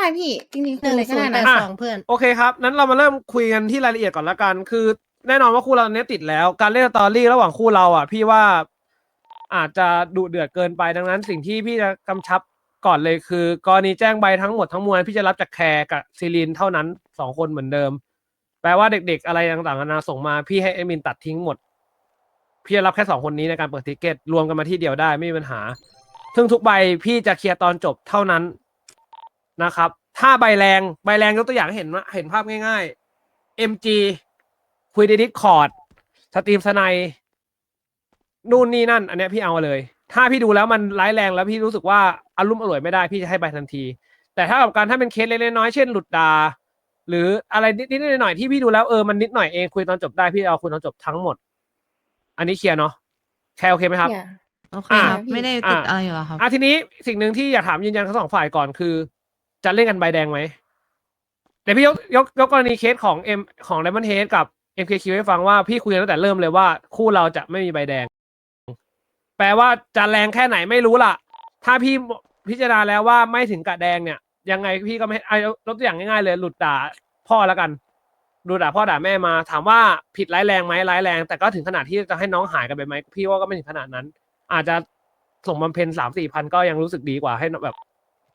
ได้พี่จริงๆหคือนึ่งอะไรก็ศูนได้ย์แปนะดสองเพื่อน โอเคครับ นั้นเรามาเริ่มคุยกันที่รายละเอียดก่อนละกัน คือ แน่นอนว่าคู่เราเนี้ยติดแล้ว การเล่นสตอรี่ระหว่างคู่เราอะ พี่ว่าอาจจะดุเดือดเกินไป ดังนั้น สิ่งที่พี่จะกำชับก่อนเลยคือกรณีแจ้งใบทั้งหมดทั้งมวลพี่จะรับจากแคร์กับซีรีนเท่านั้นสองคนเหมือนเดิม แปลว่าเด็กๆ อะไรต่างๆนานาส่งมาพี่ให้เอดมินตัดทิ้งหมด พี่จะรับแค่สองคนนี้ในการเปิดทิเกตรวมกันมาที่เดียวได้ไม่มีปัญหา ซึ่งทุกใบพี่จะเคลียร์ตอนจบเท่านั้น นะครับ ถ้าใบแรงใบแรงยกตัวอย่างให้เห็นว่าเห็นภาพง่าย ๆ MG คุยในดิสคอร์ดสตรีมสไนด์นู่นนี่นั่น อันเนี้ยพี่เอามาเลย ถ้าพี่ดูแล้วมันร้ายแรงแล้วพี่รู้สึกว่าอารมณ์อร่วยไม่ได้พี่จะให้ใบทันที แต่ถ้ากับการถ้าเป็นเคสเล็กๆน้อยๆเช่นหลุดดา หรืออะไรนิดๆหน่อยๆที่พี่ดูแล้วเออมันนิดหน่อยเองคุยตอนจบได้พี่เอาคุยตอนจบทั้งหมด อันนี้เคลียร์เนาะแคร์โอเคไหมครับเนี่ยโอเคอ่าครับ ไม่ได้ติดอ่าอะไรอยู่แล้วครับอะทีนี้สิ่งหนึ่งที่อยากถามยืนยันทั้งสองฝ่ายก่อนคือ จะเล่นกันใบแดงไหมเดี๋ยวพี่ยกยกยกกรณีเคสของเอ็มของไดมอนเฮดกับ MKQ ให้ฟังว่าพี่คุยกันตั้งแต่เริ่มเลยว่า คู่เราจะไม่มีใบแดง แปลว่าจะแรงแค่ไหนไม่รู้ล่ะ ถ้าพี่พิจารณาแล้วว่าไม่ถึงกะแดงเนี่ย ยังไงพี่ก็ไม่เอายกตัวอย่างง่ายๆเลย หลุดด่าพ่อแล้วกันดูด่าพ่อด่าแม่มา ถามว่าผิดร้ายแรงไหมร้ายแรง แต่ก็ถึงขนาดที่จะให้น้องหายกันไปไหมพี่ว่าก็ไม่ถึงขนาดนั้น อาจจะส่งบำเพ็ญสามสี่พันก็ยังรู้สึกดีกว่าให้แบบ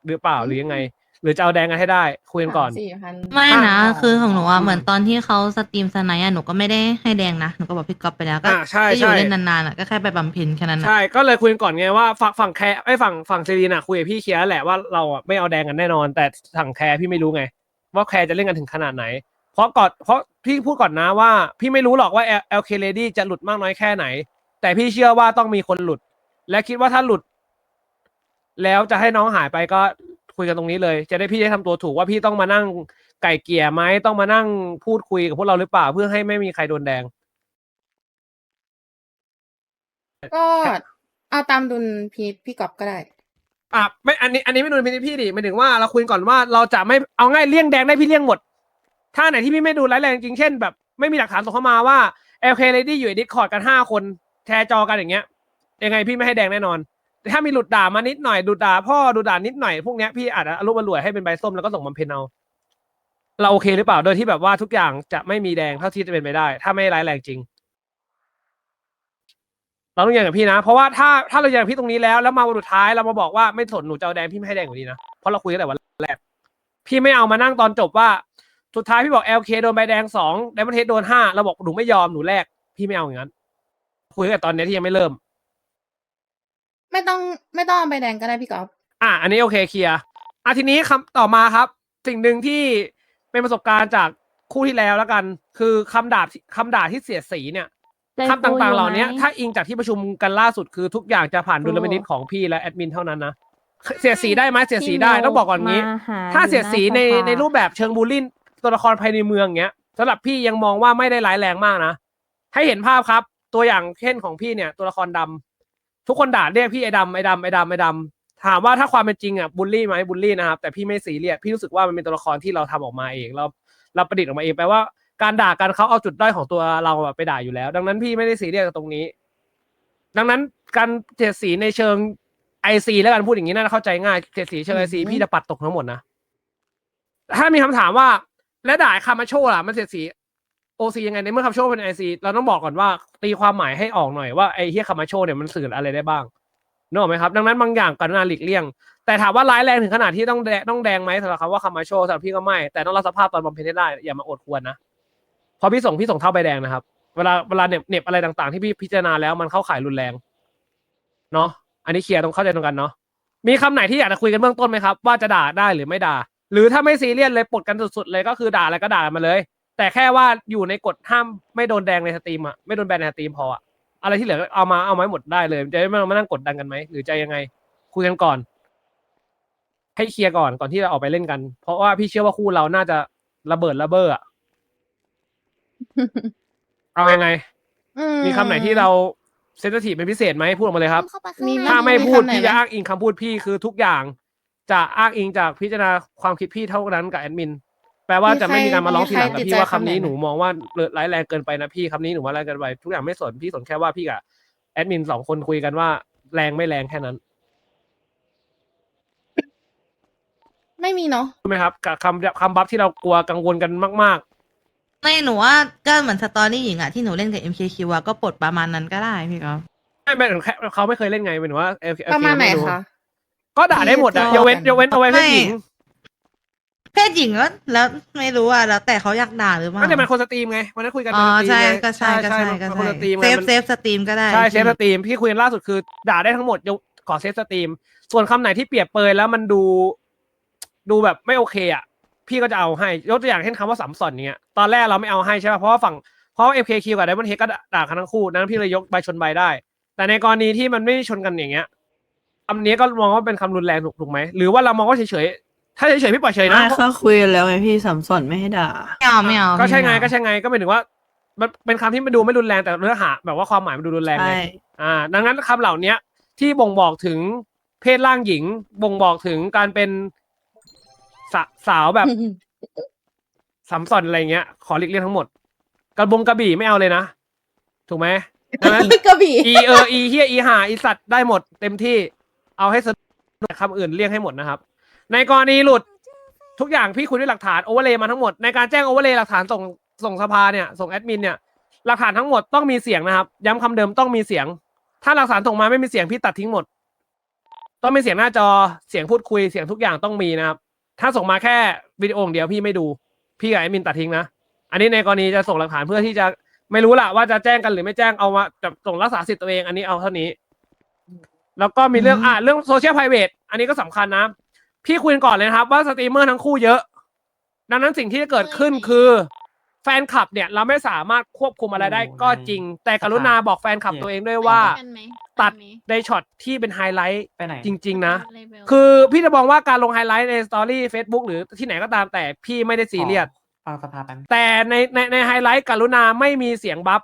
หรือเปล่าหรือยังไง หรือจะเอาแดงกันให้ได้ คุยกันก่อนสามสี่พันไม่นะอ่าคือของหนูอะอืมเหมือนตอนที่เขาสตรีมสไนด์อะหนูก็ไม่ได้ให้แดงนะ หนูก็บอกพี่ก๊อฟไปแล้วก็อ่าใช่จะอยู่ใช่เล่นนานๆอะก็แค่ไปบำเพ็ญแค่นั้นอะใช่ ก็เลยคุยกันก่อนไงว่าฝั่งฝั่งแคร์ไอ้ยฝั่งฝั่งเซรีนอะคุยกับพี่เคลียร์แล้วแหละว่าเราอะไม่เอาแดงกันแน่นอน แต่ฝั่งแคร์พี่ไม่รู้ไง ว่าแคร์จะเล่นกันถึงขนาดไหน เพราะก่อนเพราะพี่พูดก่อนนะว่า พี่ไม่รู้หรอกว่า LK Lady จะหลุดมากน้อยแค่ไหน แต่พี่เชื่อว่าต้องมีคนหลุด และคิดว่าถ้าหลุด แล้วจะให้น้องหายไปก็ คุยกันตรงนี้เลย จะได้พี่ได้ทำตัวถูกว่าพี่ต้องมานั่งไก่เกลี่ยไหมต้องมานั่งพูดคุยกับพวกเราหรือเปล่าเพื่อให้ไม่มีใครโดนแดง ก็เอาตามดุลพีทพี่กอบก็ได้ อะไม่อันนี้อันนี้ไม่ดูเป็นพี่ดิหมายถึงว่าเราคุยก่อนว่าเราจะไม่เอาง่ายเลี่ยงแดงได้พี่เลี่ยงหมด ถ้าไหนที่พี่ไม่ดูร้ายแรงจริงเช่นแบบไม่มีหลักฐานส่งเข้ามาว่า LK Lady อยู่ในดิสคอร์ดกันห้าคนแชร์จอกันอย่างเงี้ยยังไงพี่ไม่ให้แดงแน่นอน แต่ถ้ามีหลุดด่ามานิดหน่อยหลุดด่าพ่อหลุดด่านิดหน่อยพวกเนี้ยพี่อาจจะอารมณ์อร่วยให้เป็นใบส้มแล้วก็ส่งบำเพ็ญเอาเราโอเคหรือเปล่าโดยที่แบบว่าทุกอย่างจะไม่มีแดงเท่าที่จะเป็นไปได้ ถ้าไม่ร้ายแรงจริง เราต้องอย่างกับพี่นะ เพราะว่าถ้าถ้าเราอย่างกับพี่ตรงนี้แล้วแล้วมาวันสุดท้ายเรามาบอกว่าไม่สนหนูจะเอาแดงพี่ไม่ให้แดงกว่านี้นะเพราะเราคุยกันแต่วันแรกพี่ไม่เอามานั่งตอนจบว่า สุดท้ายพี่บอก LK โดนใบแดงสองไดมอนเฮดโดนห้าเราบอกหนูไม่ยอมหนูแลกพี่ไม่เอาอย่างนั้นคุยกันแต่ตอนนี้ที่ยังไม่เริ่ม ไม่ต้องไม่ต้องเอาใบแดงก็ได้พี่กอบอะอันนี้โอเคเคลียร์อะทีนี้คำต่อมาครับ สิ่งหนึ่งที่เป็นประสบการณ์จากคู่ที่แล้วแล้วกัน คือคำด่าที่คำด่าที่เสียดสีเนี่ยคำต่างๆเหล่านี้ถ้าอิงจากที่ประชุมกันล่าสุดคือทุกอย่างจะผ่านดุลพินิจของพี่และแอดมินเท่านั้นนะเสียดสีได้ไหมเสียดสีได้ต้องบอกก่อนงี้ถ้าเสียดสีในในรูปแบบเชิงบูลลี่ตัวละครภายในเมืองเงี้ยสำหรับพี่ยังมองว่าไม่ได้ร้ายแรงมากนะ ให้เห็นภาพครับ ตัวอย่างเช่นของพี่เนี่ย ตัวละครดำ ทุกคนด่าเรียกพี่ไอ้ดำไอ้ดำไอ้ดำไอ้ดำถามว่าถ้าความเป็นจริงอะบูลลี่ไหมบูลลี่นะครับ แต่พี่ไม่ซีเรียสพี่รู้สึกว่ามันเป็นตัวละครที่เราทำออกมาเองเราเราประดิษฐ์ออกมาเองแปลว่าการด่ากันเขาเอาจุดด้อยของตัวเราอะไปด่าอยู่แล้ว ดังนั้นพี่ไม่ได้ซีเรียสกับตรงนี้ ดังนั้นการเสียดสีในเชิงไอซีแล้วกันพูดอย่างนี้น่าจะเข้าใจง่ายเสียดสีเชิงไอซีอืมพี่จะปัดตกทั้งหมดนะถ้ามีคำถามว่า และด่าคามาโชล่ะมันเสียดสี โอซียังไงในเมื่อคามาโชเป็นไอซีเราต้องบอกก่อนว่าตีความหมายให้ออกหน่อยว่าไอเฮียคามาโชเนี่ยมันสื่ออะไรได้บ้างนึกออกไหมครับ ดังนั้นบางอย่างกรุณาหลีกเลี่ยง แต่ถามว่าร้ายแรงถึงขนาดที่ต้องแดงต้องแดงไหมสำหรับคำว่าคามาโชสำหรับพี่ก็ไม่แต่ต้องรับสภาพตอนบำเพ็ญให้ได้อย่ามาอดควรนะพอพี่ส่งพี่ส่งเท่าใบแดงนะครับ เวลาเวลาเน็บเน็บอะไรต่างๆ ที่พี่พิจารณาแล้วมันเข้าข่ายรุนแรงเนาะอันนี้เคลียร์ตรงเข้าใจตรงกันเนาะมีคำไหนที่อยากจะคุยกันเบื้องต้นไหมครับ ว่าจะด่าได้หรือไม่ด่า หรือถ้าไม่ซีเรียสเลยปลดกันสุดๆเลยก็คือด่าอะไรก็ด่ามาเลย แต่แค่ว่าอยู่ในกฎห้ามไม่โดนแดงในสตรีมอะไม่โดนแบนในสตรีมพออะอะไรที่เหลือเอามาเอามาให้หมดได้เลยจะไม่มานั่งกดดันกันไหมหรือจะยังไงคุยกันก่อน ให้เคลียร์ก่อนก่อนที่จะออกไปเล่นกัน เพราะว่าพี่เชื่อว่าคู่เราน่าจะระเบิดระเบ้ออะเอายังไงอืมีคำไหนที่เราเซนซิทีฟเป็นพิเศษไหมพูดออกมาเลยครับ มีถ้าไม่พูดคำไหนพี่จะนะอ้างอิงคำพูดพี่คือทุกอย่าง จะอ้างอิงจากพิจารณาความคิดพี่เท่านั้นกับแอดมิน แปลว่าจะไม่มีการมาร้องทีหลังกับพี่ว่าคำนี้หนูมองว่าร้ายแรงเกินไปนะพี่คำนี้หนูว่าแรงเกินไปทุกอย่างไม่สนพี่สนแค่ว่าพี่กับแอดมินสองคนคุยกันว่าแรงไม่แรงแค่นั้นไม่มีเนาะใช่ไหมครับกับคำคำบัฟที่เรากลัวกังวลกันมาก ไม่หนูว่าก็เหมือนสตอรี่หญิงอะที่หนูเล่นกับ MKQ อะก็ปลดประมาณนั้นก็ได้พี่ก๊อฟๆ ไม่ไม่แค่เขาไม่เคยเล่นไงเป็นว่า LK ประมาณไหนคะ ก็ด่าได้หมดอะที่ยกเว้นกันยกเว้นเอาไว้เพศหญิง เพศหญิงก็แล้วไม่รู้อะแล้วแต่เขาอยากด่าหรือเปล่าก็จะเป็นคนสตรีมไงวันนั้นคุยกันอ๋อเป็นสตรีมใช่ไงก็ใช่ก็ใช่มันก็เป็นคนใช่สตรีมไงเซฟมันเซฟสตรีมก็ได้ใช่เซฟสพี่ตรีมพี่คุยกันล่าสุดคือ ด่าได้ทั้งหมดยกขอเซฟสตรีม ส่วนคำไหนที่เปรียบเปรยแล้วมันดู ดูแบบไม่โอเคอะ พี่ก็จะเอาให้ยกตัวอย่างเช่นคำว่าสัมสอนเนี้ยตอนแรกเราไม่เอาให้ใช่ป่ะเพราะว่าฝั่งเพราะเอฟเคคิวกับไดมอนเฮดก็ด่ากันทั้งคู่นั้นพี่เลยยกใบชนใบได้ แต่ในกรณีที่มันไม่ชนกันอย่างเงี้ยคำนี้ก็มองว่าเป็นคำรุนแรงถูกถูกไหมหรือว่าเรามองว่าเฉยๆ ถ้าเฉยๆพี่ปล่อยเฉยนะ ไม่เขาคุยกันแล้วไงพี่สัมสอนไม่ให้ด่า ไม่เอาไม่เอาก็ใช่ไงม่เอาก็ใช่ไงก็หมายถึงว่า มันเป็นคำที่มันดูไม่รุนแรงแต่เนื้อหาแบบว่าความหมายมันดูรุนแรงไงใช่อ่า ดังนั้นคำเหล่าเนี้ย ที่บ่งบอกถึงเพศร่างหญิง บ่งบอกถึงการเป็นสาสาวแบบ สัมสอนอะไรเงี้ย ขอหลีกเลี่ยงทั้งหมด กระบงกระบี่ไม่เอาเลยนะ ถูกไหมดังนั้น กระบี่ อีเอออีเฮียอีหาอีสัตว์ได้หมดเต็มที่เอาให้สนุกคำอื่นเลี่ยงให้หมดนะครับ ในกรณีหลุดทุกอย่างพี่คุยด้วยหลักฐานโอเวอร์เลย์มาทั้งหมดในการแจ้งโอเวอร์เลย์หลักฐานส่งส่งสภาเนี่ยส่งแอดมินเนี่ยหลักฐานทั้งหมดต้องมีเสียงนะครับ ย้ำคำเดิมต้องมีเสียง ถ้าหลักฐานส่งมาไม่มีเสียงพี่ตัดทิ้งหมด ต้องมีเสียงหน้าจอเสียงพูดคุยเสียงทุกอย่างต้องมีนะครับ ถ้าส่งมาแค่วิดีโอ่งเดียวพี่ไม่ดู พี่กับแอดมินตัดทิ้งนะ อันนี้ในกรณีจะส่งหลักฐานเพื่อที่จะไม่รู้ละว่าจะแจ้งกันหรือไม่แจ้งเอามาแบบส่งรักษาสิทธิ์ตัวเองอันนี้เอาเท่านี้ แล้วก็มีเรื่องอะเรื่องโซเชียลไพรเวทอันนี้ก็สำคัญนะ พี่คุยกันก่อนเลยนะครับว่าสตรีมเมอร์ทั้งคู่เยอะ ดังนั้นสิ่งที่จะเกิดขึ้นคือ แฟนคลับเนี่ย เราไม่สามารถควบคุมอะไรได้ก็จริง แต่กรุณาบอกแฟนคลับตัวเองด้วยว่าตัดในช็อตที่เป็นไฮไลท์ไปไหน จริง ๆ นะคือพี่จะมองว่าการลงไฮไลท์ในสตอรี่ Facebook หรือที่ไหนก็ตามแต่พี่ไม่ได้ซีเรียสฟังสภาแป๊บแต่ในในในไฮไลท์กรุณาไม่มีเสียงบัฟ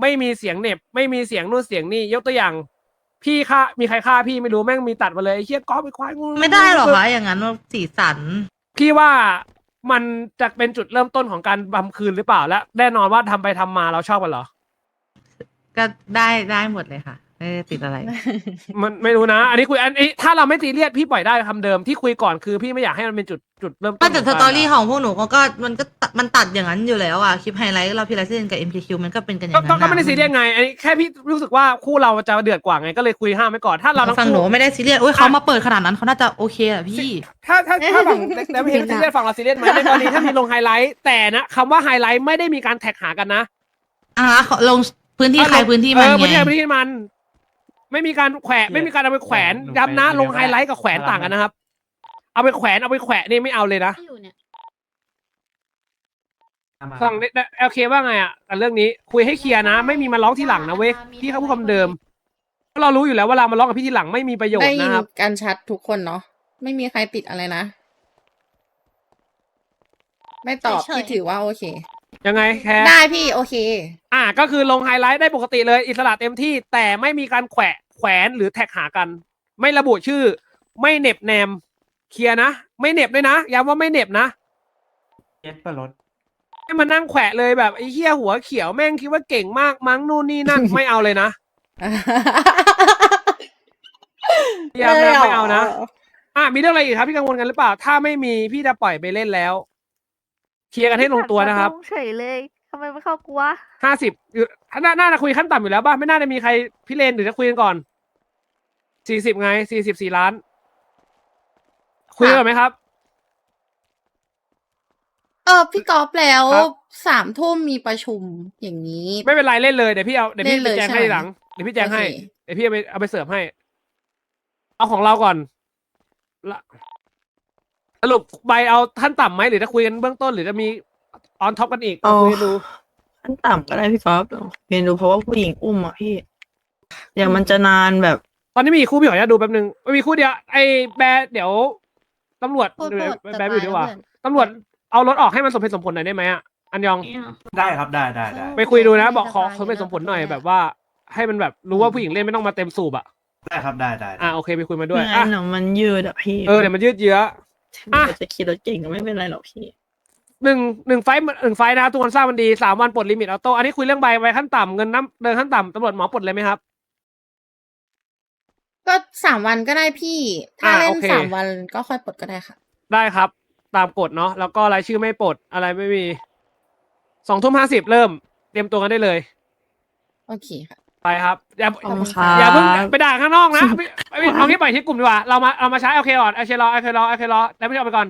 ไม่มีเสียงเหน็บ ไม่มีเสียงนู่นเสียงนี่ยกตัวอย่าง พี่ฆ่ามีใครฆ่าพี่ไม่รู้แม่งมีตัดมาเลยไอ้เฮียก๊อฟไปควายงูไม่ได้หรอกคะอย่างนั้นว่าสีสัน พี่ว่ามันจะเป็นจุดเริ่มต้นของการบำคืนหรือเปล่าและแน่นอนว่าทำไปทำมาเราชอบกันเหรอ ก็ได้ได้หมดเลยค่ะ ไม่ได้ติดอะไร มันไม่รู้นะ อันนี้คุยอันนี้ถ้าเราไม่ซีเรียสพี่ปล่อยได้คำเดิมที่คุยก่อนคือพี่ไม่อยากให้มันเป็นจุดจุดเริ่มต้นก็แต่ขสงการตอรี่ของพวกหนูก็ก็มันก็ตัดมันตัดอย่างนั้นอยู่แล้วอะ คลิปไฮไลท์เราพิลาเซนกับ MKQ มันก็เป็นกันอย่างก็นั้นก็ก็ไม่ได้ซีเรียสไงอันนี้แค่พี่รู้สึกว่าคู่เราจะเดือดกว่าไงก็เลยคุยห้ามไว้ก่อนถ้าเราทั้งฟังหนูคู่ ไม่ได้ซีเรียสโอ้ยเขามาเปิดขนาดนั้นเขาน่าจะโอเคอะพี่ ถ้าถ้าถ้าฝั่งแต่ไม่เห็นซีเรียสฝั่งเราซีเรียสไหมในกรณีถ้ามีลงไฮไลท์แต่นะคำว่าไฮไลท์ไม่ได้มีการแท็กหากันนะ อ่าเขาลงพื้นที่ใครพื้นที่มันเออพื้นไงที่ใครพื้นที่มัน ไม่มีการแขวะไม่มีการเอาไปแขวนย้ำนะลงไฮไลท์กับแขวนต่างกันนะครับ เอาไปแขวนเอาไปแขวะนี่ไม่เอาเลยนะอยู่เนี่ยฝั่งเอลเคว่าไงอะกับเรื่องนี้คุยให้เคลียร์นะ ไม่มีมาร้องทีหลังนะเว้ยพี่เขาพูดคำเดิมเพราะเรารู้อยู่แล้วเวลามาร้องกับพี่ทีหลังไม่มีประโยชได้น์ยินนะครับกันชัดทุกคนเนาะไม่มีใครติดอะไรนะ ไม่ตอบเฉยๆพี่ถือว่าโอเค ยังไงแค่ได้พี่โอเค อะก็คือลงไฮไลท์ได้ปกติเลยอิสระเต็มที่ แต่ไม่มีการแขวะแขวนหรือแท็กหากัน ไม่ระบุชื่อ ไม่เหน็บแนม เคลียร์นะ ไม่เหน็บด้วยนะย้ำว่าไม่เหน็บนะเย็ดเปิดรถให้มานั่งแขวะเลยแบบไอ้เหี้ยหัวเขียวแม่งคิดว่าเก่งมากมั้งนู่นนี่นั่น ไม่เอาเลยนะพี่ย้ำนะไม่เอานะ อะมีเรื่องอะไรอีกครับพี่กังวลกันหรือเปล่า ถ้าไม่มีพี่จะปล่อยไปเล่นแล้ว เคลียร์กันให้ลงตัวนะครับเฉยเลยทำไมไม่เข้ากลัวห้าสิบอยู่น่าน่าจะคุยขั้นต่ำอยู่แล้วป่ะไม่น่าจะมีใครพี่เลนหรือจะคุยกันก่อนสี่สิบไงสี่สิบสี่ล้าน คุยกันก่อนไหมครับ เออพี่กอฟแล้วครับสามทุ่มมีประชุมอย่างนี้ ไม่เป็นไรเล่นเลยเดี๋ยวพี่เอาเดี๋ยวพี่เล่นเลยไปแจ้งใช่ให้ไหมหลังเดี๋ยวพี่แจ้งให้โอเคเดี๋ยวพี่เอาไปเอาไปเสิร์ฟให้ เอาของเราก่อนละ สรุปใบเอาขั้นต่ำไหมหรือจะคุยกันเบื้องต้นหรือจะมีออนท็อปกันอีกเอา คุยกันดูขั้นต่ำก็ได้พี่ก๊อฟเรียนดูเพราะว่าผู้หญิงอุ้มอะพี่ อย่างมันจะนานแบบ ตอนนี้มีคู่พี่ขออนุญาตดูแป๊บนึงไม่มีคู่เดียวไอ้แบร์เดี๋ยวตำรวจพูดเดี๋ยวพูดแบร์อยู่ดีกว่าสบายแล้วตำรวจเอารถออกให้มันสมเหตุสมผลหน่อยได้ไหมอะอันยอง ได้ครับได้ได้ได้ไปคุยดูนะ บอกขอสมเหตุสมผลหน่อยแบบว่า ให้มันแบบรู้ว่าผู้หญิงเล่นไม่ต้องมาเต็มสูบอะได้ครับได้ได้ได้อะโอเคไปคุยมาด้วยไม่อะงั้นเดี๋ยวมันยืดอะพี่ เออเดี๋ยวมันยืดเยื้อ อะถึงจะขี่รถเก่งก็ไม่เป็นไรหรอกพี่ หนึ่งหนึ่งไฟล์หนึ่งไฟล์นะครับทุกคนทราบมันดีสามวันปลดลิมิตออโต้อันนี้คุยเรื่องใบใบขั้นต่ำเงินน้ำเดินขั้นต่ำตำรวจหมอปลดเลยไหมครับ ก็สามวันก็ได้พี่ ถ้าอ่าเล่นโอเค สามวันก็ค่อยปลดก็ได้ค่ะ ได้ครับ ตามกฎเนาะแล้วก็รายชื่อไม่ปลดอะไรไม่มีสองทุ่มห้าสิบเริ่ม เตรียมตัวกันได้เลย โอเคค่ะ ไปครับอย่าขอบคุณครับอย่าเพิ่งไปด่าข้างนอกนะไม่ไม่เอางี้ปล่อยที่กลุ่มดีกว่าเรามาเรามาใช้โอเคก่อนโอเครอโอเครอโอเครอแล้วไม่เอาไปก่อน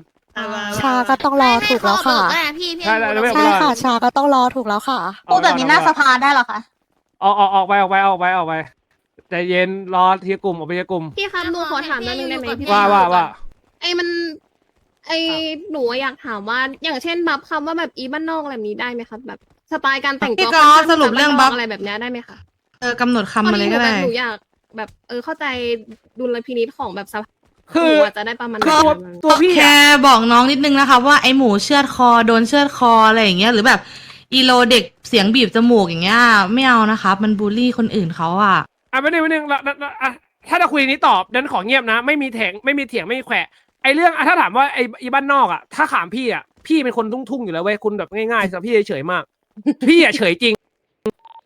ชาก็ต้องรอถูกแล้วค่ะ พี่พี่ใช่ได้ได้ไม่ใช่ค่ะ ชาก็ต้องรอถูกแล้วค่ะ พูดแบบนี้หน้าสภาได้เหรอคะออกออกออกไปออกไปออกไปออกไปใจเย็นรอทีละกลุ่มออกไปทีละกลุ่มพี่ครับหนูขอถามนิดนึงได้ไหมพี่ว่าว่าว่า ไอ้มัน ไอ้หนูอยากถามว่าอย่างเช่นบัฟคำว่าแบบอีบ้านนอกอะไรแบบนี้ได้ไหมครับแบบสไตล์การแต่งพี่ตัวก๊อฟสรุปเรื่องบัฟ อะไรแบบเนี้ยได้ไหมคะ เออกำหนดคำมาเลยก็ได้พอหนูแบบหนูอยากแบบเออเข้าใจดุลพินิจของแบบสภาคือหนูอาจจะได้ประมาณคือนั้นตัวพี่แค่อะบอกน้องนิดนึงนะคะว่าไอหมูเชือดคอโดนเชือดคออะไรอย่างเงี้ยหรือแบบอีโลเด็กเสียงบีบจมูกอย่างเงี้ยไม่เอานะคะมันบูลลี่คนอื่นเขาอะ อะไม่ได้ไม่ได้ละละละอะถ้าจะคุยนี้ตอบดันขอเงียบนะ ไม่มีแถงไม่มีเถียงไม่มีแขวะไอเรื่องอะถ้าถามว่าไอไอีบ้านนอกอะถ้าถามพี่อะพี่เป็นคนทุ่งๆอยู่แล้วเว้ยคุณแบบง่ายๆสำหรับพี่เฉยๆมาก พี่อะเฉยจริง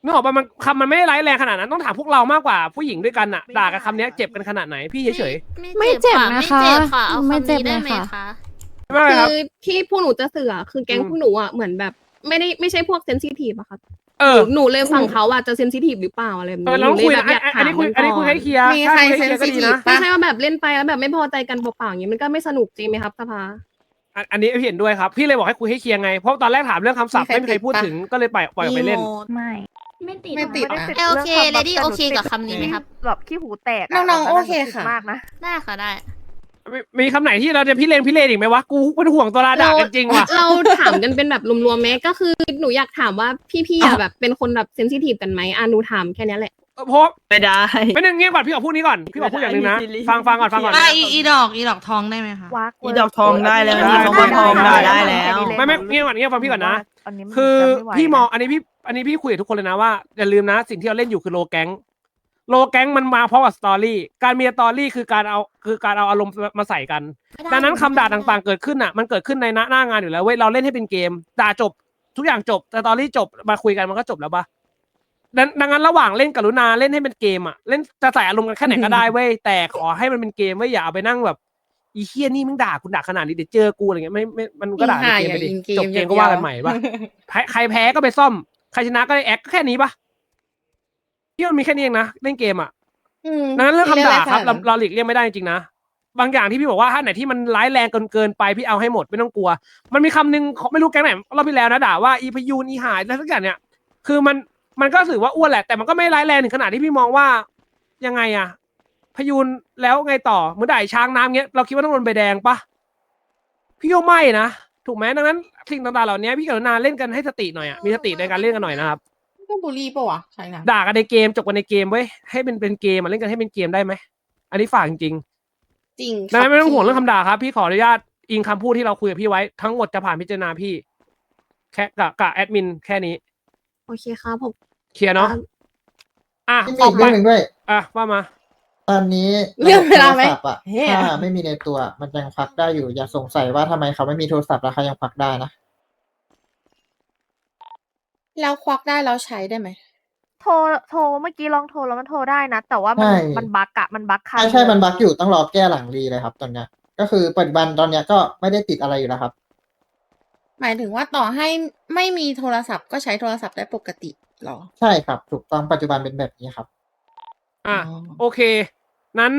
นึกออกปะมันคำมันไม่ได้ร้ายแรงขนาดนั้นต้องถามพวกเรามากกว่าผู้หญิงด้วยกันอะด่ากันคำเนี้ยเจ็บกันขนาดไหนพี่เฉยไม่เจ็บนะคะไม่เจ็บค่ะเอาไม่คำเจ็บนี้ได้เลยไหมค่ะคะๆไม่เป็นไรครับ คือที่พวกหนูจะสื่ออะคือแก๊งอืม พวกหนูอะเหมือนแบบ ไม่ได้ไม่ใช่พวกเซนซิทีฟอะค่ะเอหอนูหนูเลยฝั่งเขาอะจะเซนซิทีฟหรือเปล่าอะไรแบบเออนี้เราต้องคุยหนะนูเลยแบบอยากอัถานมนี้คุยมันอันนี้คุยก่ให้เคลียร์มีถ้าใครคุยให้เคลียร์ก็ดี sensitive นะไม่ใช่ว่าแบบเล่นไปแล้วแบบไม่พอใจกันเปล่าๆอย่างนี้มันก็ไม่สนุกจริงไหมครับสภา อันอันนี้พี่เห็นด้วยครับพี่เลยบอกให้คุยให้เคลียร์ไงเพราะตอนแรกถามเรื่องคำศัพท์มีใครไม่มีใครพูดติดปะถึงก็เลยปล่อยปล่อยออกไปเล่น ไม่ ไม่ติดไม่ติดไม่นะติดโอเครื่องเลวามดี้แบบโอเคแต่หนูกับคำนี้ไหมครับ แบบขี้หูแตกะน้องๆตโอเคหนูติดค่ะ มากนะ ได้ค่ะได้ มีมีคำไหนที่เราจะพี่เลนพี่เลนอีกไหมวะ กูเป็นห่วงตัวลาด่ากันจริงว่ะ เราถามกันเป็นแบบรวมๆไหมก็คือหนูอยากถามว่าพี่ๆอะแบบเป็นคนแบบเซนซิทีฟกันไหมอะหนูถามแค่เนี้ยแหละ เพราะไม่ได้ ไม่นึงเงียบก่อนพี่ขอพูดนี้ก่อนพี่ขอพูดอย่างหนึงนะไม่ได้ฟังฟังก่อนฟังก่อนอะอีอีดอกอีดอกทองได้ไหมคะ วักอีดอกทองได้แล้วอันนี้คำว่าทองได้ได้แล้ว ไม่ไม่เงียบก่อนเงียบฟังพี่ก่อนนะอันนี้มันคือจะไไหวพี่มองนะอันนี้พี่อันนี้พี่คุยกับทุกคนเลยนะว่าอย่าลืมนะสิ่งที่เราเล่นอยู่คือโลแก๊งโลแก๊งมันมาเพราะกับสตอรี่การมีสตอรี่คือการเอาคือการเอาอารมณ์มาใส่กัน ดังนั้นคำด่าต่างๆเกิดขึ้นอะ มันเกิดขึ้นในหน้าหน้างานอยู่แล้วเว้ยเราเล่นให้เป็นเกมด่าจบ ทุกอย่างจบแต่ตอนที่จบมาคุยกันมันก็จบแล้วปะ ดังดังนั้นระหว่างเล่นกรุณาเล่นให้เป็นเกมอะเล่นจะใส่อารมณ์กันแค่ไหนก็ได้เว้ยแต่ขอให้มันเป็นเกมเว้ยอย่าเอาไปนั่งแบบอีเคียนี่มึงด่ากูด่าขนาดนี้เดี๋ยวเจอกูอะไรเงี้ยไม่ไม่มันก็ด่าในเกมไปดิอินเกมจบเกมก็ว่ากันใหม่ปะแพ้ใครแพ้ก็ไปซ่อมใครชนะก็ได้แอคก็แค่นี้ปะพี่มันมีแค่นี้เองนะเล่นเกมอะอืมดังนั้นเรื่องคำด่าครับขเรานดนั้นเราหลีกเลี่ยงไม่ได้จริงๆนะบางอย่างที่พี่บอกว่าถ้าไหนที่มันร้ายแรงเกินเกินไปพี่เอาให้หมดไม่ต้องกลัว มันมีคำหนึงของไม่รู้แก๊งไหนรอบที่แล้วนะด่าว่าอีพยูนอีหายอะไรสักอย่างเนี่ยคือมัน มันก็ถือว่าอ้วนแหละแต่มันก็ไม่ร้ายแรงถึงขนาดที่พี่มองว่ายังไงอะพยูนแล้วไงต่อเหมือนด่าไอ้ช้างน้ำเงี้ยเราคิดว่าต้องโดนใบแดงปะพี่ก็ไม่นะถูกไหมดังนั้นสิ่งต่างๆเหล่านี้พี่กรุณาเล่นกันให้สติหน่อยอะมีสติในการเล่นกันหน่อยนะครับก็บูลลี่ปะวะใช่นะด่ากันในเกมจบกันในเกมเว้ยให้เป็นเป็นเกมมาเล่นกันให้เป็นเกมได้ไหมอันนี้ฝากจริงจริงๆดังนั้นไม่ต้องห่วงเรื่องคำด่าครับ พี่ขออนุญาตอิงคำพูดที่เราคุยกับพี่ไว้ทั้งหมดจะผ่านพิจารณาพี่ แค่กับกับแอดมินแค่นี้โอ เคครับผม เคลียร์เนาะ อะที่อมีอกอีกไปเรื่องหนึ่งด้วย อะว่ามา ตอนนี้เรื่องเวลาไหมโทรศัพท์อะเฮ้ย ถ้าไม่มีในตัวมันยังควักได้อยู่ อย่าสงสัยว่าทำไมเขาไม่มีโทรศัพท์แล้วเขายังควักได้นะ แล้วควักได้แล้วใช้ได้ไหม โทรโทรเมื่อกี้ลองโทรแล้วมันโทรได้นะ แต่ว่ามันใช่ มันบั๊กอะมันบั๊กค่ะ ใช่ใช่มันบั๊กอยู่ต้องรอแก้หลังรีเลยครับ ตอนเนี้ยก็คือปัจจุบันตอนเนี้ยก็ไม่ได้ติดอะไรอยู่แล้วครับ หมายถึงว่าต่อให้ไม่มีโทรศัพท์ก็ใช้โทรศัพท์ได้ปกติเหรอ ใช่ครับ ถูกต้องปัจจุบันเป็นแบบนี้ครับ อะอ๋อ โอเค นั้น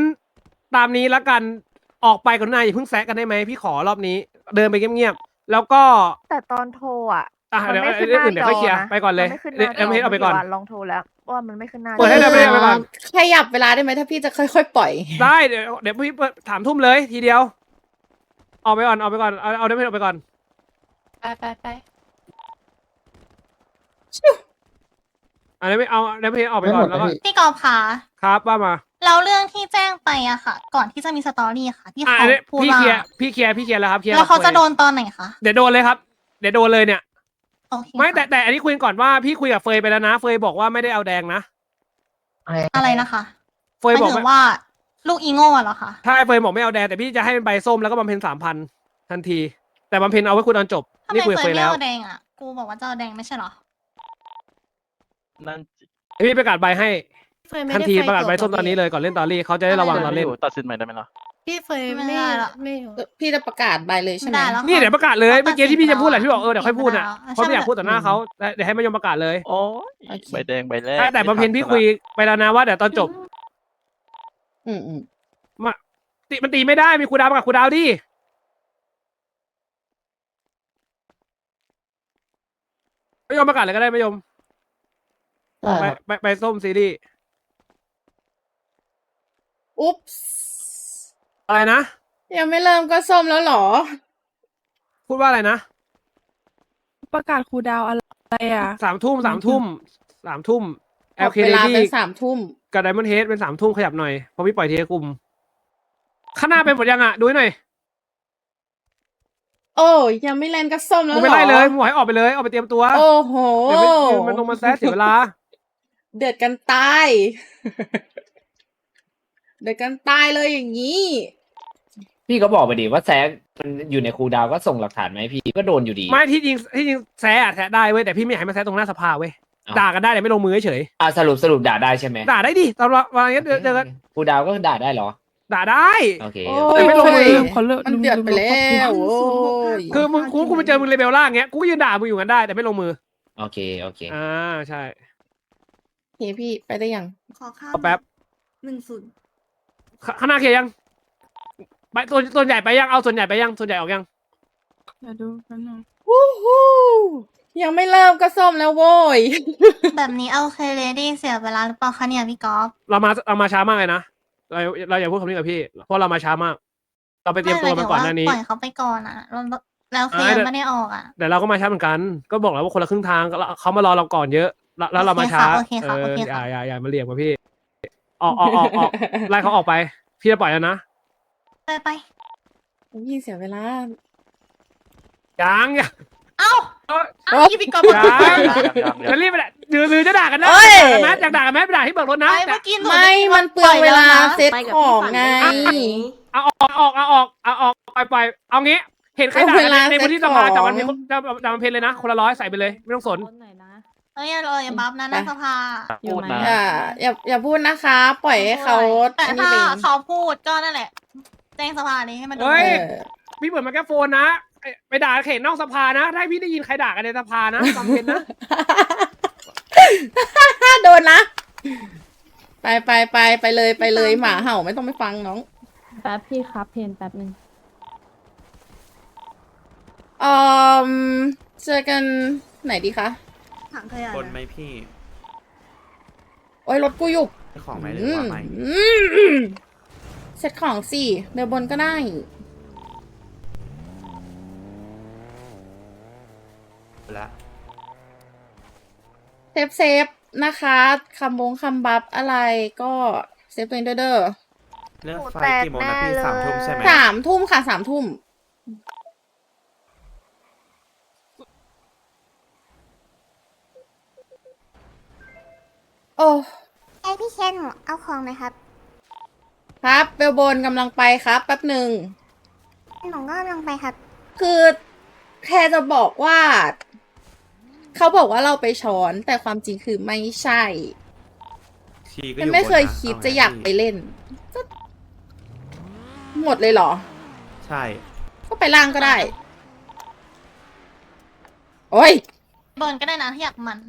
ตามนี้แล้วกันออกไปก่อนหน้าอย่าเพิ่งแซะกันได้ไหมพี่ขอรอบนี้ เดินไปเงียบๆแล้วก็แต่ตอนโทรอะอะมันเดี๋ยวไม่ขึ้นเรื่องหน้าอื่นเดี๋ยวค่อยเคลียร์จอนะไปก่อนเลยมันไม่ขึ้นหเดี๋ยวน้าเอ็มเฮดเอาไปก่อน ลองโทรแล้วว่ามันไม่ขึ้นหน้าเปิดให้จอได้ไหมเอาไปก่อน ขยับเวลาได้ไหมถ้าพี่จะค่อยๆปล่อย ได้เดี๋ยวเดี๋ยวพี่เปิดถามทุ่มเลยทีเดียว ออกไปก่อนออกไปก่อนเอาเอาเดี๋ยวไม่ออกไปก่อน ไปไปไปอันนี้ไม่เอาเดี๋ยวไม่ออกไปก่อนไม่หมดแล้วก็นะพี่พี่กอล์ฟคะครับว่ามาแล้วเรื่องที่แจ้งไปอะค่ะ ก่อนที่จะมีสตอรี่ค่ะที่อะเขาอันนี้พูดพี่ว่าเคลียร์พี่เคลียร์พี่เคลียร์แล้วครับเคลียร์แล้วเขาจะคุยโดนตอนไหนคะเดี๋ยวโดนเลยครับเดี๋ยวโดนเลยเนี่ย โอเคไม่แต่ค่ะแต่อันนี้คุยกันก่อนว่าพี่คุยกับเฟยไปแล้วนะ เฟยบอกว่าไม่ได้เอาแดงนะอะไรนะคะเฟยหมายบอกถึไม่งว่า ลูกอีโง่อะเหรอคะถ้าเฟยบอกไม่เอาแดงแต่พี่จะให้เป็นใบส้มแล้วก็บำเพ็ญสามพันทันที แต่บำเพ็ญเอาไว้คุณตอนจบ ทำไมนี่คุยกับเฟเฟยยไม่แล้ว เอาแดงอะกูบอกว่าจะเอาแดงไม่ใช่เหรอ นั่นพี่ประกาศใบให้เฟยไม่ทันได้ทีไฟประกาศตรวจใบส้มตอนนี้เลยก่อนเล่นตอรี่เขาจะได้ระวังตอนเล่นตัดสินใหม่ได้ไหมล่ะพี่เฟยไม่ไม่ได้หรอก ไม่พี่จะประกาศใบเลยใช่ไหมไม่ได้แล้วนี่เดี๋ยวประกาศเลยเมื่อกี้ที่พี่จะพูดแหละที่บอกเออเดี๋ยวค่อยพูดอะไม่ได้แล้วเพราะไม่อยากพูดต่อหน้าเขาเดี๋ยวให้มายมประกาศเลยโอ้ยโอเคใบแดงใบแรกแต่บำเพ็ญพี่คุยไปแล้วนะว่าเดี๋ยวตอนจบอืมอืมติมันตีไม่ได้มีครูดาวประกาศครูดาวดิ ไม่ยอมประกาศเลยก็ได้ไม่ยอมได้ไปครับไปไปส้มซีรีส์อุ๊ปส์อะไรนะ ยังไม่เริ่มก็ส้มแล้วเหรอ พูดว่าอะไรนะประกาศครูดาวอะไรอะ สามทุ่มสามทุ่มสามทุ่ม ออก LK เวลา Lady เป็นสามทุ่ม กับ Diamond Head เป็นสามทุ่มขยับหน่อยเพราะพี่ปล่อยทีละกลุ่มข้างหน้าเป็นหมดยังอะ ดูให้หน่อย โอ้ยยังไม่เล่นก็ส้มแล้มึวงเหรไปอไล่เลยมึงบอกให้ออกไปเลยออกไปเตรียมตัวโอ้โห เดี๋ยวไม่เดี๋ยวมันลงมาแซะเสียเวลา เดือดกันตาย เดือดกันตายเลยอย่างนี้ พี่ก็บอกไปดิว่าแซกมันอยู่ในครูลดาวน์ก็ส่งหลักฐานมาให้พี่ก็โดนอยู่ดีไม่ที่จริงที่จริงแซะอะแซะได้เว้ยแต่พี่ไม่อยากให้มาแซะตรงหน้าสภาเว้ยอ้าวด่ากันได้แต่ไม่ลงมือเฉยอะสรุปสรุปด่าได้ใช่ไหมด่าได้ดิตอนวันนี้เดี๋ยวเดี๋ยวครูลดาวน์ก็ด่าได้เหรอ ด่าได้โอเคโอ้แต่ยไม่ลงมือมันเดือดไปแล้วโอ้ยคือมึงกูกูไปเจอมึงเลเวลล่างเงี้ยกูก็ยืนด่ามึงอยู่กันได้แต่ไม่ลงมือโอเค โอเค อ่าใช่ เฮ้ยพี่ไปได้ยังขอข้าวเอาแป๊บ หนึ่งศูนย์ขข้างหน้าเคลียร์ยังไปส่วนส่วนใหญ่ไปยังเอาส่วนใหญ่ไปยังส่วนใหญ่ออกยังเดี๋ยวดูกันหน่อยวู้ฮู้ยังไม่เริ่มก็ส้มแล้วโว้ยแบบนี้เอาเคเลดี้เสียเวลาหรือเปล่าคะเนี่ยพี่กอล์ฟเรามาเรามาช้ามากเลยนะ เราเราอย่าพูดคำนี้กับพี่ เพราะเรามาช้ามาก เราไปเตรียมตัวมาก่อนหน้านี้ ปล่อยเขาไปก่อนอะแล้วแล้วเคลียอ่าร์เดี๋ยวไม่ได้ออกอะแต่เราก็มาช้าเหมือนกัน ก็บอกแล้วว่าคนละครึ่งทางแล้วเขามารอเราก่อนเยอะ แล้วแล้วเรามาช้าโอเคค่ะเอโออเคอย่าค่ะอย่าอย่ามาเรียกมาพี่ ออกออกออกออกไล่เขาออกไป พี่จะปล่อยแล้วนะไปไปยิ่งเสียเวลายังยัง เอ้าเอ้ยเอ้าพี่กอล์ฟยังยังยังยัจะงรีบไปไหนหรือหรือจะด่ากันนะเอ้ย ด่ากันไหมอยากด่ากันไหมไปด่าที่เบิกรถนะไปเมื่อกี้หนูไม่ด้ยิมันเปลืองเวลาเซ็ตไปกับขพี่องฝันไงด้หมเอาออกเอาออกเอาออกเอาออกปล่อยปล่อยเอางี้ เห็นใครด่าเวกันลาในในพื้นที่สภาเซ็ตของ จับมันเป็นจับจับมันเพลเลยนะคนละร้อยใส่ไปเลยไม่ต้องสนเอ้ยอย่าเลยอย่าบัฟนะหน้าสภา พูดนะอย่าอย่าอย่าพูดนะคะ ปล่อยให้เขาแต่อันนี้ถ้าไปเองเขาพูดก็นั่นแหละ แจ้งสภานี้ให้มันดูเฮ้ยเออพี่เปิดไมโครโฟนนะ ไอ้ไปด่าเขตนอกสภานะถ้าให้พี่ได้ยินใครด่ากันในสภานะจำเป็นนะ โดนนะ ไปไปไปไปเลยไปเลยหมาเห่าไม่ต้องไปฟังน้อง แป๊บพี่ครับเพนแป๊บหนึ่งเออเจอกันไหนดีคะ ถังขยะบนนะไหมพี่โอ้ยรถกูอยู่ของไหมหรือว่าไหมอืมเซ็ตของสิเบลบนก็ได้ เซฟเซฟนะคะคำบงคำบัฟอะไรก็เซฟตัวเองด้วยเด้อเรื่องโหไฟแตกกี่โมงนะพี่แน่เลยสามทุ่มใช่ไหมสามทุ่มค่ะสามทุ่มโอ้ไอพี่เชนเอาของหน่อยครับ ครับเบลบนกำลังไปครับแป๊บหนึ่งหนูก็ลงไปครับ คือแค่จะบอกว่า เขาบอกว่าเราไปช้อน แต่ความจริงคือไม่ใช่ทีก็อมันยู่ไม่บนเคยนะคิดเไงจะอยากไปพี่เล่นก็หมดเลยเหรอ ใช่ ก็ไปล่างก็ได้ โอ้ยบนก็ได้นะถ้าอยากมัน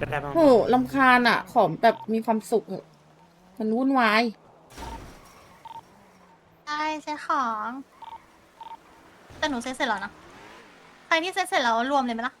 ก็ได้บ้างโหลำคาญอะ ขอแบบมีความสุขเถอะมันวุ่นวายใช่ใช่ของ แต่หนูเซ็ตเสร็จแล้วนะ ใครที่เซ็ตเสร็จแล้วรวมเลยไหมล่ะ